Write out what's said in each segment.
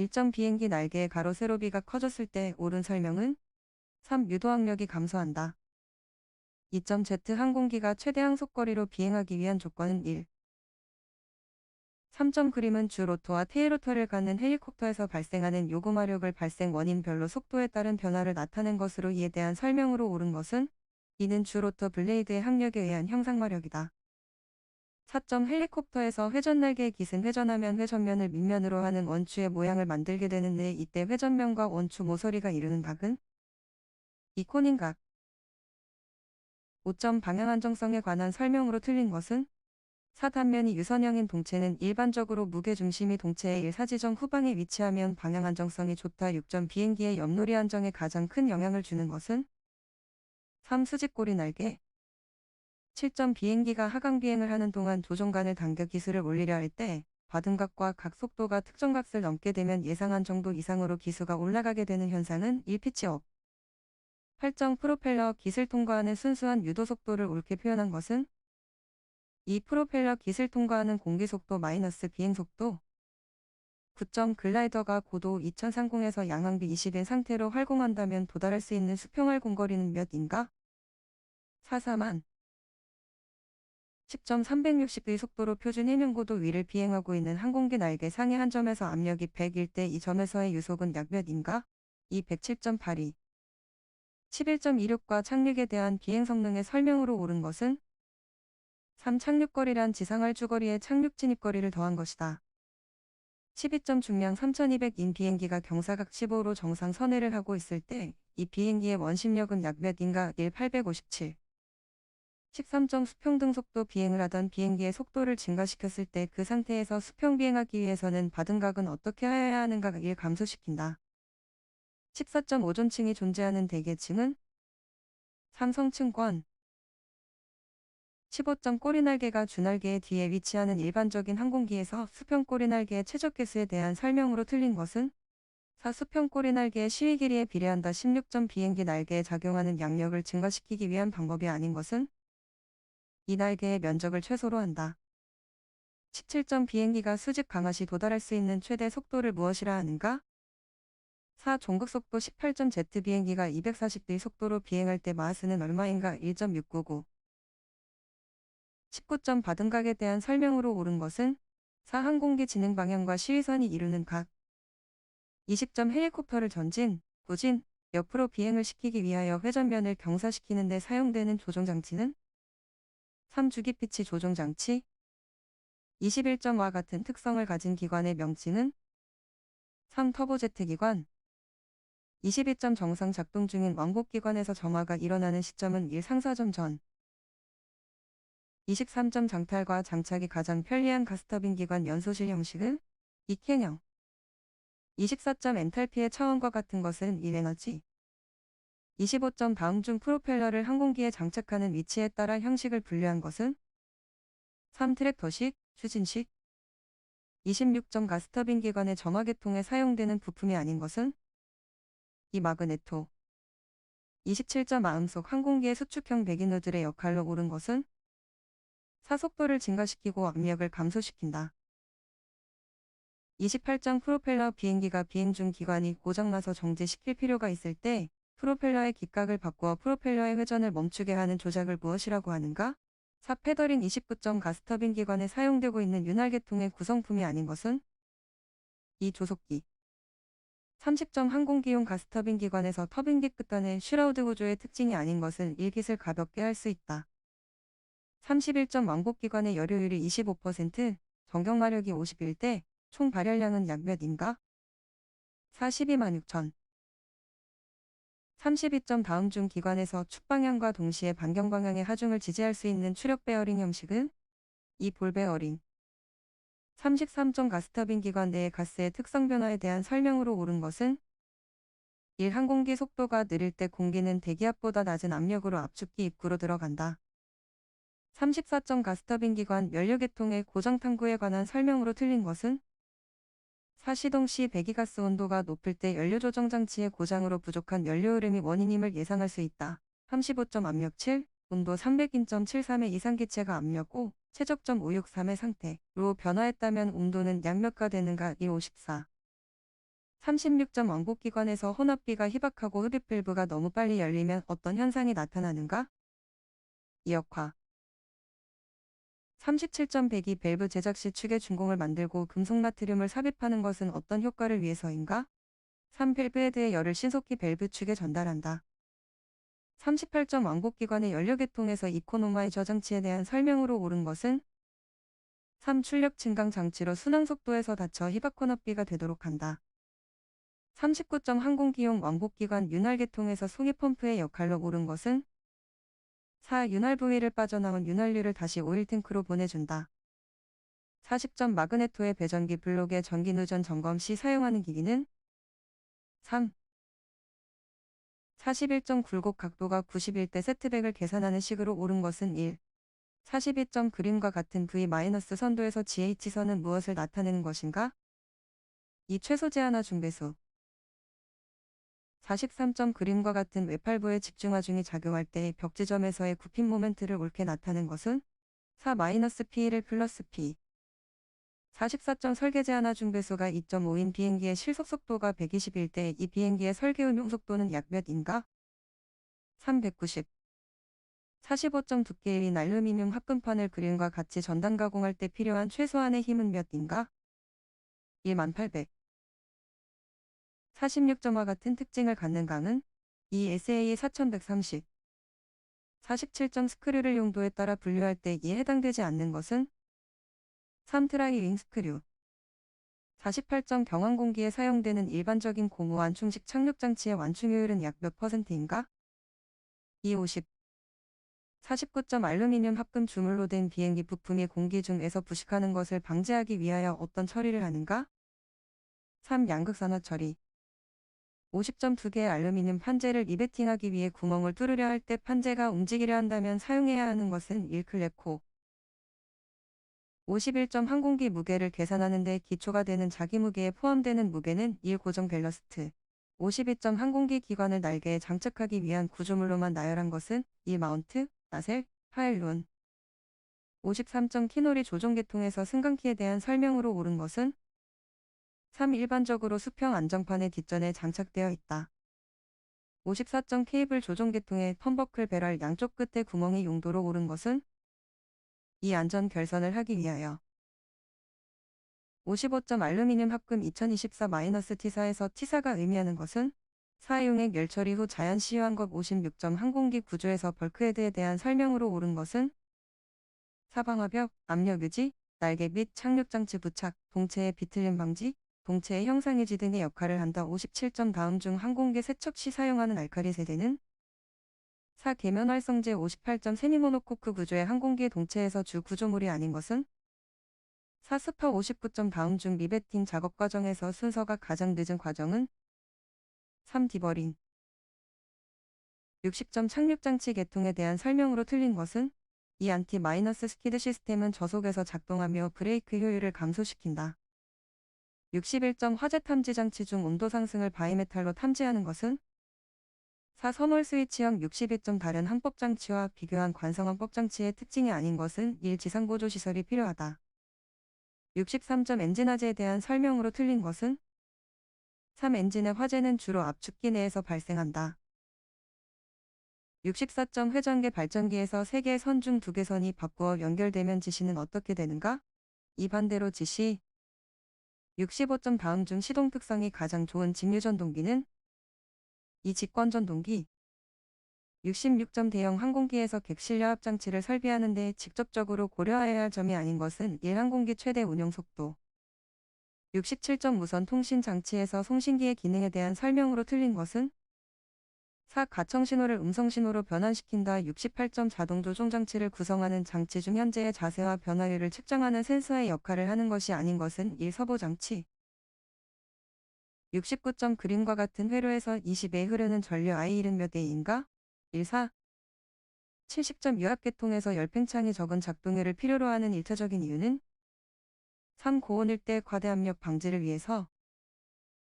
1점 비행기 날개의 가로 세로비가 커졌을 때 옳은 설명은 3. 유도항력이 감소한다. 2점 Z 항공기가 최대 항속거리로 비행하기 위한 조건은 1. 3점 그림은 주 로터와 테일 로터를 갖는 헬리콥터에서 발생하는 요구마력을 발생 원인별로 속도에 따른 변화를 나타낸 것으로 이에 대한 설명으로 옳은 것은 이는 주 로터 블레이드의 항력에 의한 형상마력이다. 4점 헬리콥터에서 회전 날개의 깃은 회전하면 회전면을 밑면으로 하는 원추의 모양을 만들게 되는데 이때 회전면과 원추 모서리가 이루는 각은 이코닌 각. 5점 방향 안정성에 관한 설명으로 틀린 것은 사단면이 유선형인 동체는 일반적으로 무게중심이 동체의 일사지점 후방에 위치하면 방향 안정성이 좋다. 6점 비행기의 옆놀이 안정에 가장 큰 영향을 주는 것은 3. 수직꼬리 날개 7점 비행기가 하강 비행을 하는 동안 조종간을 당겨 기술을 올리려 할때 받은 각과 각 속도가 특정 값을 넘게 되면 예상한 정도 이상으로 기수가 올라가게 되는 현상은 1피치업. 8점 프로펠러 기술 통과하는 순수한 유도 속도를 옳게 표현한 것은 이 프로펠러 기술 통과하는 공기 속도 마이너스 비행 속도 9점 글라이더가 고도 2030에서 양항비 20인 상태로 활공한다면 도달할 수 있는 수평활 공거리는 몇인가? 44만 10점 360의 속도로 표준 해면고도 위를 비행하고 있는 항공기 날개 상해 한 점에서 압력이 100일 때이 점에서의 유속은 약 몇인가? 이 107.82 11.26과 착륙에 대한 비행 성능의 설명으로 옳은 것은 3. 착륙거리란 지상활 주거리에 착륙 진입거리를 더한 것이다. 12점 중량 3200인 비행기가 경사각 15로 정상 선회를 하고 있을 때 이 비행기의 원심력은 약 몇인가 1 857 13점 수평등 속도 비행을 하던 비행기의 속도를 증가시켰을 때 그 상태에서 수평 비행하기 위해서는 받은 각은 어떻게 하여야 하는가 1 감소시킨다. 14점 오존층이 존재하는 대계층은 삼성층권 15점 꼬리날개가 주날개의 뒤에 위치하는 일반적인 항공기에서 수평 꼬리날개의 최적 개수에 대한 설명으로 틀린 것은 4. 수평 꼬리날개의 시위 길이에 비례한다. 16점 비행기 날개에 작용하는 양력을 증가시키기 위한 방법이 아닌 것은 이 날개의 면적을 최소로 한다. 17점 비행기가 수직 강화 시 도달할 수 있는 최대 속도를 무엇이라 하는가? 4. 종극속도 18점 Z 비행기가 240의 속도로 비행할 때 마하스는 얼마인가? 1.699 19점 받은 각에 대한 설명으로 옳은 것은 4. 항공기 진행 방향과 시위선이 이루는 각 20점 헬리콥터를 전진, 후진, 옆으로 비행을 시키기 위하여 회전면을 경사시키는 데 사용되는 조종장치는 3. 주기피치 조종장치 21점과 같은 특성을 가진 기관의 명칭은 3. 터보제트 기관 22점 정상 작동 중인 왕복기관에서 정화가 일어나는 시점은 1 상사점 전 23점 장탈과 장착이 가장 편리한 가스터빈 기관 연소실 형식은 이캔형 24점 엔탈피의 차원과 같은 것은 1에너지 25점 다음 중 프로펠러를 항공기에 장착하는 위치에 따라 형식을 분류한 것은 3 트랙터식, 추진식 26점 가스터빈 기관의 점화계통에 사용되는 부품이 아닌 것은 이 마그네토 27점 마음속 항공기의 수축형 배기누들의 역할로 옳은 것은 사속도를 증가시키고 압력을 감소시킨다. 28장 프로펠러 비행기가 비행 중 기관이 고장나서 정지시킬 필요가 있을 때 프로펠러의 기각을 바꾸어 프로펠러의 회전을 멈추게 하는 조작을 무엇이라고 하는가? 4. 페더링 29점 가스터빈 기관에 사용되고 있는 윤활계통의 구성품이 아닌 것은? 이 조속기 30점 항공기용 가스터빈 기관에서 터빈기 끝단의 슈라우드 구조의 특징이 아닌 것은 일깃을 가볍게 할 수 있다. 31점 왕복기관의 열효율이 25%, 정경마력이 51대, 총 발열량은 약 몇인가? 42만 6천. 32점 다음 중 기관에서 축방향과 동시에 반경방향의 하중을 지지할 수 있는 추력 베어링 형식은? 이 볼 베어링. 33점 가스터빈 기관 내의 가스의 특성 변화에 대한 설명으로 옳은 것은 1. 항공기 속도가 느릴 때 공기는 대기압보다 낮은 압력으로 압축기 입구로 들어간다. 34점 가스터빈 기관 연료계통의 고정 탐구에 관한 설명으로 틀린 것은 사시동 시 배기가스 온도가 높을 때 연료 조정 장치의 고장으로 부족한 연료 흐름이 원인임을 예상할 수 있다. 35점 압력 7, 온도 300인.73의 이상 기체가 압력 5, 최적점 563의 상태로 변화했다면 온도는 약 몇가 되는가 154. 36점 왕복기관에서 혼합비가 희박하고 흡입 밸브가 너무 빨리 열리면 어떤 현상이 나타나는가? 이역화 37점 배기 밸브 제작 시 축의 준공을 만들고 금속 나트륨을 삽입하는 것은 어떤 효과를 위해서인가? 3. 밸브 헤드의 열을 신속히 밸브 축에 전달한다. 38점 왕복기관의 연료계통에서 이코노마의 저장치에 대한 설명으로 옳은 것은 3. 출력 증강 장치로 순항 속도에서 닫혀 혼합비가 되도록 한다. 39점 항공기용 왕복기관 윤활계통에서 송이 펌프의 역할로 옳은 것은 4. 윤활 부위를 빠져나온 윤활유를 다시 오일 탱크로 보내준다. 40점 마그네토의 배전기 블록의 전기 누전 점검 시 사용하는 기기는 3. 41점 굴곡 각도가 91대 세트백을 계산하는 식으로 옳은 것은 1. 42점 그림과 같은 V-선도에서 GH선은 무엇을 나타내는 것인가? 2. 최소 제한화 중배수 43점 그림과 같은 외팔부의 집중화중이 작용할 때 벽지점에서의 굽힌 모멘트를 옳게 나타낸 것은 4-P1 플러스 P 44점 설계 제한화 중배수가 2.5인 비행기의 실속 속도가 121대 이 비행기의 설계 운용 속도는 약 몇인가? 390 45점 두께의 알루미늄 합금판을 그림과 같이 전단 가공할 때 필요한 최소한의 힘은 몇인가? 1800 46점과 같은 특징을 갖는 강은 이 SAE 4130 47점 스크류를 용도에 따라 분류할 때 이에 해당되지 않는 것은 3. 트라이 윙 스크류 48점 경항공기에 사용되는 일반적인 고무 완충식 착륙장치의 완충효율은 약 몇 퍼센트인가? 2. 50 49점 알루미늄 합금 주물로 된 비행기 부품이 공기 중에서 부식하는 것을 방지하기 위하여 어떤 처리를 하는가? 3. 양극산화 처리 50점 두 개의 알루미늄 판재를 리베팅하기 위해 구멍을 뚫으려 할 때 판재가 움직이려 한다면 사용해야 하는 것은 1클레코. 51점 항공기 무게를 계산하는 데 기초가 되는 자기 무게에 포함되는 무게는 1 고정 밸러스트. 52점 항공기 기관을 날개에 장착하기 위한 구조물로만 나열한 것은 1 마운트, 나셀, 파일론. 53점 키놀이 조종계통에서 승강키에 대한 설명으로 옳은 것은 3. 일반적으로 수평 안정판의 뒷전에 장착되어 있다. 54점 케이블 조종 계통의 턴버클 배럴 양쪽 끝에 구멍이 용도로 옳은 것은 이 안전 결선을 하기 위하여 55점 알루미늄 합금 2024-T사에서 T사가 의미하는 것은 사용액 열처리 후 자연 시유한 것 56점 항공기 구조에서 벌크헤드에 대한 설명으로 옳은 것은 사방화벽, 압력 유지, 날개 및 착륙장치 부착, 동체의 비틀림 방지, 동체의 형상 유지 등의 역할을 한다. 57점 다음 중 항공기 세척 시 사용하는 알카리 세대는 4. 계면 활성제 58점 세미모노코크 구조의 항공기의 동체에서 주 구조물이 아닌 것은 4. 스파 59점 다음 중 리베팅 작업 과정에서 순서가 가장 늦은 과정은 3. 디버링 60점 착륙장치 계통에 대한 설명으로 틀린 것은 이 안티 마이너스 스키드 시스템은 저속에서 작동하며 브레이크 효율을 감소시킨다. 61점 화재 탐지 장치 중 온도 상승을 바이메탈로 탐지하는 것은 4. 선월 스위치형 62점 다른 항법 장치와 비교한 관성 항법 장치의 특징이 아닌 것은 1. 지상 보조 시설이 필요하다. 63점 엔진 화재에 대한 설명으로 틀린 것은 3. 엔진의 화재는 주로 압축기 내에서 발생한다. 64점 회전계 발전기에서 3개의 선 중 2개 선이 바꾸어 연결되면 지시는 어떻게 되는가? 이 반대로 지시 65점 다음 중 시동 특성이 가장 좋은 직류전동기는? 이 직권전동기. 66점 대형 항공기에서 객실 여합 장치를 설비하는 데 직접적으로 고려해야 할 점이 아닌 것은 1항공기 최대 운용 속도. 67점 무선 통신 장치에서 송신기의 기능에 대한 설명으로 틀린 것은 4. 가청 신호를 음성 신호로 변환시킨다. 68점 자동 조종 장치를 구성하는 장치 중 현재의 자세와 변화율을 측정하는 센서의 역할을 하는 것이 아닌 것은 1. 서보 장치 69점 그림과 같은 회로에서 20에 흐르는 전류 I1은 몇 A인가? 1, 4 70점 유압계통에서 열팽창이 적은 작동율을 필요로 하는 일차적인 이유는 3. 고온일 때 과대압력 방지를 위해서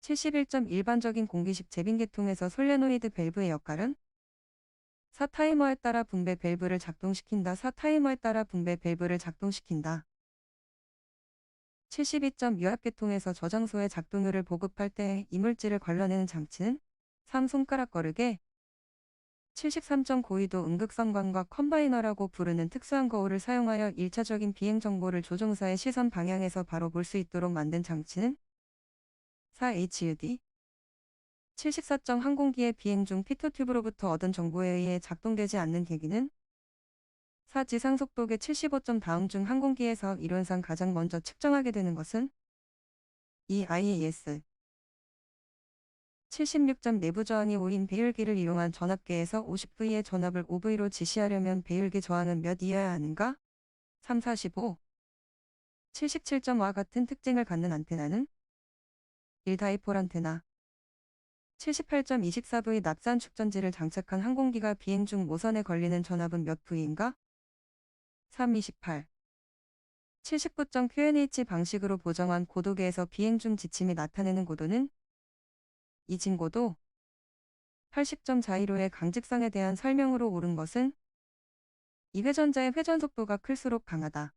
71점 일반적인 공기식 제빙계통에서 솔레노이드 밸브의 역할은 4 타이머에 따라 분배 밸브를 작동시킨다. 4 타이머에 따라 분배 밸브를 작동시킨다. 72점 유압계통에서 저장소에 작동율을 보급할 때 이물질을 걸러내는 장치는 3 손가락 거르게 73점 고위도 음극성광과 컴바이너라고 부르는 특수한 거울을 사용하여 1차적인 비행 정보를 조종사의 시선 방향에서 바로 볼 수 있도록 만든 장치는 4HUD 74점 항공기의 비행 중 피토튜브로부터 얻은 정보에 의해 작동되지 않는 계기는 4 지상속도계 75점 다음 중 항공기에서 이론상 가장 먼저 측정하게 되는 것은 2 IAS 76점 내부 저항이 5인 배율기를 이용한 전압계에서 50V의 전압을 5V로 지시하려면 배율기 저항은 몇 이하야 하는가? 3 45 77점와 같은 특징을 갖는 안테나는 1 다이폴 안테나. 78점 24V 납산 축전지를 장착한 항공기가 비행 중 모선에 걸리는 전압은 몇 V인가? 3 28 79점 QNH 방식으로 보정한 고도계에서 비행 중 지침이 나타내는 고도는? 이진고도. 80점 자이로의 강직성에 대한 설명으로 옳은 것은? 이 회전자의 회전 속도가 클수록 강하다.